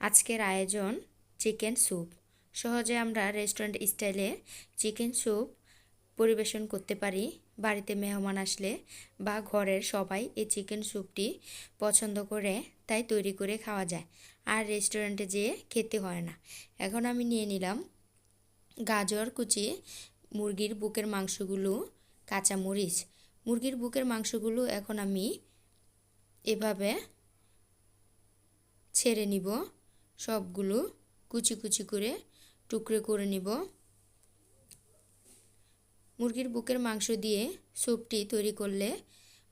আজকের আয়োজন chicken soup. সহজে আমরা রেস্টুরেন্ট স্টাইলে চিকেন স্যুপ পরিবেশন করতে পারি। বাড়িতে মেহমান আসলে বা ঘরের সবাই এই চিকেন স্যুপটি পছন্দ করে তাই তৈরি করে খাওয়া যায়। আর রেস্টুরেন্টে যেয়ে খেতে হয় না। এখন আমি নিয়ে নিলাম গাজর কুচি, মুরগির বুকের মাংসগুলো, কাঁচা মরিচ। মুরগির বুকের মাংসগুলো এখন আমি এভাবে ছেড়ে নিব। সবগুলো কুচি কুচি করে টুকরে করে নিব। মুরগির বুকের মাংস দিয়ে স্যুপটি তৈরি করলে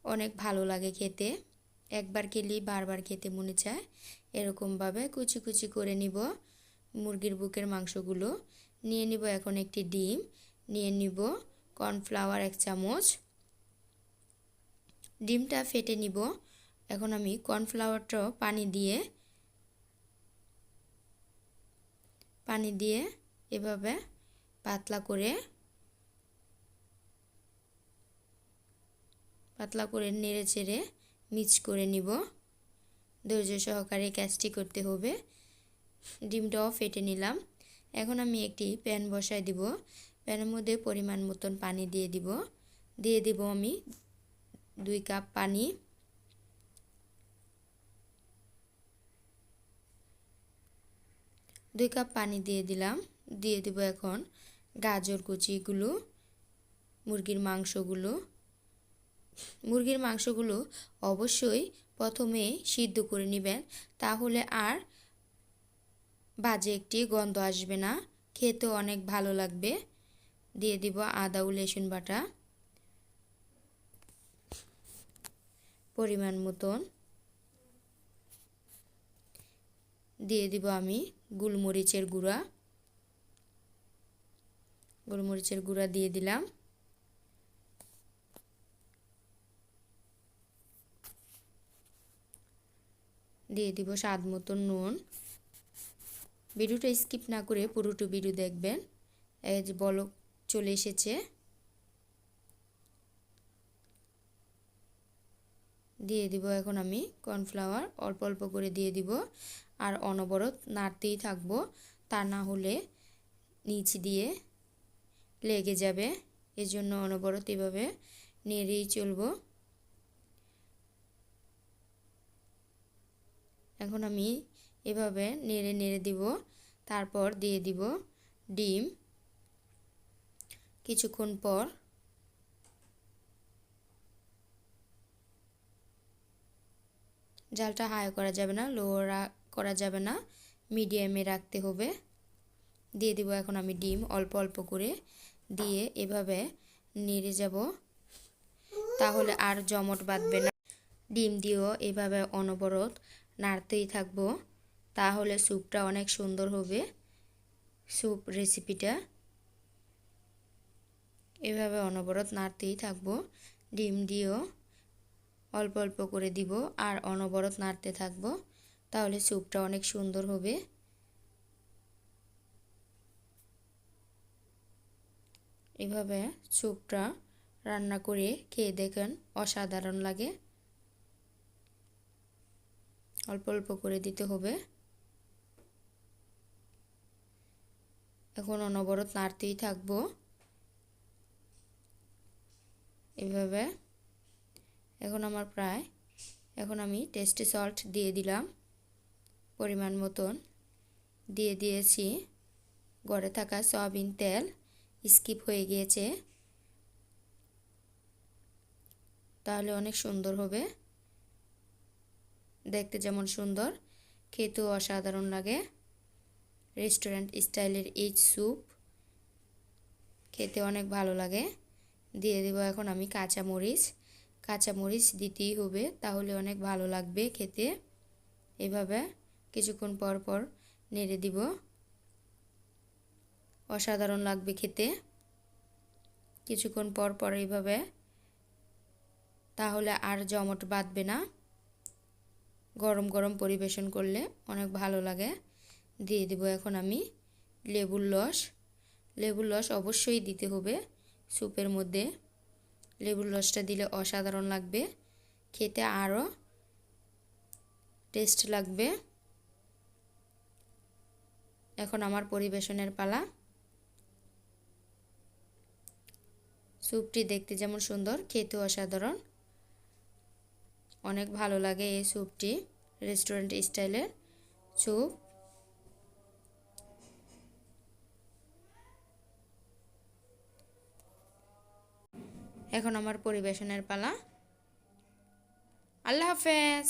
অনেক ভালো লাগে খেতে। একবার খেলেই বারবার খেতে মনে চায়। এরকমভাবে কুচি কুচি করে নিব মুরগির বুকের মাংসগুলো। নিয়ে নিব এখন একটি ডিম। নিয়ে নিব কর্নফ্লাওয়ার এক চামচ। ডিমটা ফেটে নিব। এখন আমি কর্নফ্লাওয়ারটাও পানি দিয়ে পানি দিয়ে এভাবে পাতলা করে পাতলা করে নেড়ে চেড়ে মিক্স করে নিব। ধৈর্য সহকারে কাজটি করতে হবে। ডিমটাও ফেটে নিলাম। এখন আমি একটি প্যান বসাই দিব। প্যানের মধ্যে পরিমাণ মতন পানি দিয়ে দিব। দিয়ে দিব আমি দুই কাপ পানি। দুই কাপ পানি দিয়ে দিলাম। দিয়ে দিব এখন গাজর কুচিগুলো, মুরগির মাংসগুলো। মুরগির মাংসগুলো অবশ্যই প্রথমে সিদ্ধ করে নেবেন, তাহলে আর বাজে একটি গন্ধ আসবে না। খেতে অনেক ভালো লাগবে। দিয়ে দিব আদা ও লেসুন বাটা। পরিমাণ মতন। দিয়ে দিব আমি গোলমরিচের গুঁড়া। গোলমরিচের গুঁড়া দিয়ে দিলাম। দিয়ে দিব স্বাদ মতন নুন। ভিডিওটা স্কিপ না করে পুরোটো ভিডিও দেখবেন বলক চলে এসেছে। দিয়ে দিব এখন আমি কর্নফ্লাওয়ার, অল্প অল্প করে দিয়ে দিব। আর অনবরত নাড়তেই থাকব, তা না হলে নিচ দিয়ে লেগে যাবে। এজন্য অনবরত এভাবে নেড়েই চলবো। এখন আমি এভাবে নেড়ে নেড়ে দিব, তারপর দিয়ে দিব ডিম। কিছুক্ষণ পর জালটা হাই করা যাবে না লো করা যাবে না মিডিয়ামে রাখতে হবে। দিয়ে দিব এখন আমি ডিম, অল্প অল্প করে দিয়ে এভাবে নেড়ে যাব। তাহলে আর জমট বাঁধবে না। ডিম দিয়েও এভাবে অনবরত নাড়তেই থাকব। তাহলে স্যুপটা অনেক সুন্দর হবে। স্যুপ রেসিপিটা এভাবে অনবরত নাড়তেই থাকব। ডিম দিয়েও অল্প অল্প করে দিব আর অনবরত নাড়তে থাকব, তাহলে স্যুপটা অনেক সুন্দর হবে। এভাবে স্যুপটা রান্না করে খেয়ে দেখেন অসাধারণ লাগে। অল্প অল্প করে দিতে হবে। এখন অনবরত নাড়তেই থাকব। এভাবে এখন আমার প্রায়, এখন আমি টেস্টি সল্ট দিয়ে দিলাম, পরিমাণ মতন। দিয়ে দিয়েছি গড়ে থাকা সয়াবিন তেল, স্কিপ হয়ে গিয়েছে। তাহলে অনেক সুন্দর হবে। দেখতে যেমন সুন্দর, খেতেও অসাধারণ লাগে। রেস্টুরেন্ট স্টাইলের এই স্যুপ খেতে অনেক ভালো লাগে। দিয়ে দেবো এখন আমি কাঁচা মরিচ কাঁচা মরিচ দিতেই হবে, তাহলে অনেক ভালো লাগবে খেতে। এভাবে কিছুক্ষণ পর পর নেড়ে দিব। অসাধারণ লাগবে খেতে। কিছুক্ষণ পর পর এইভাবে, তাহলে আর জমট বাঁধবে না। গরম গরম পরিবেশন করলে অনেক ভালো লাগে। দিয়ে দেব এখন আমি লেবুর রস। লেবুর রস অবশ্যই দিতে হবে। স্যুপের মধ্যে লেবুর রসটা দিলে অসাধারণ লাগবে। খেতে আরও টেস্ট লাগবে। এখন আমার পরিবেশনের পালা। স্যুপটি দেখতে যেমন সুন্দর, খেতেও অসাধারণ। অনেক ভালো লাগে এই স্যুপটি, রেস্টুরেন্ট স্টাইলের স্যুপ। এখন আমার পরিবেশনের পালা। আল্লাহ হাফেজ।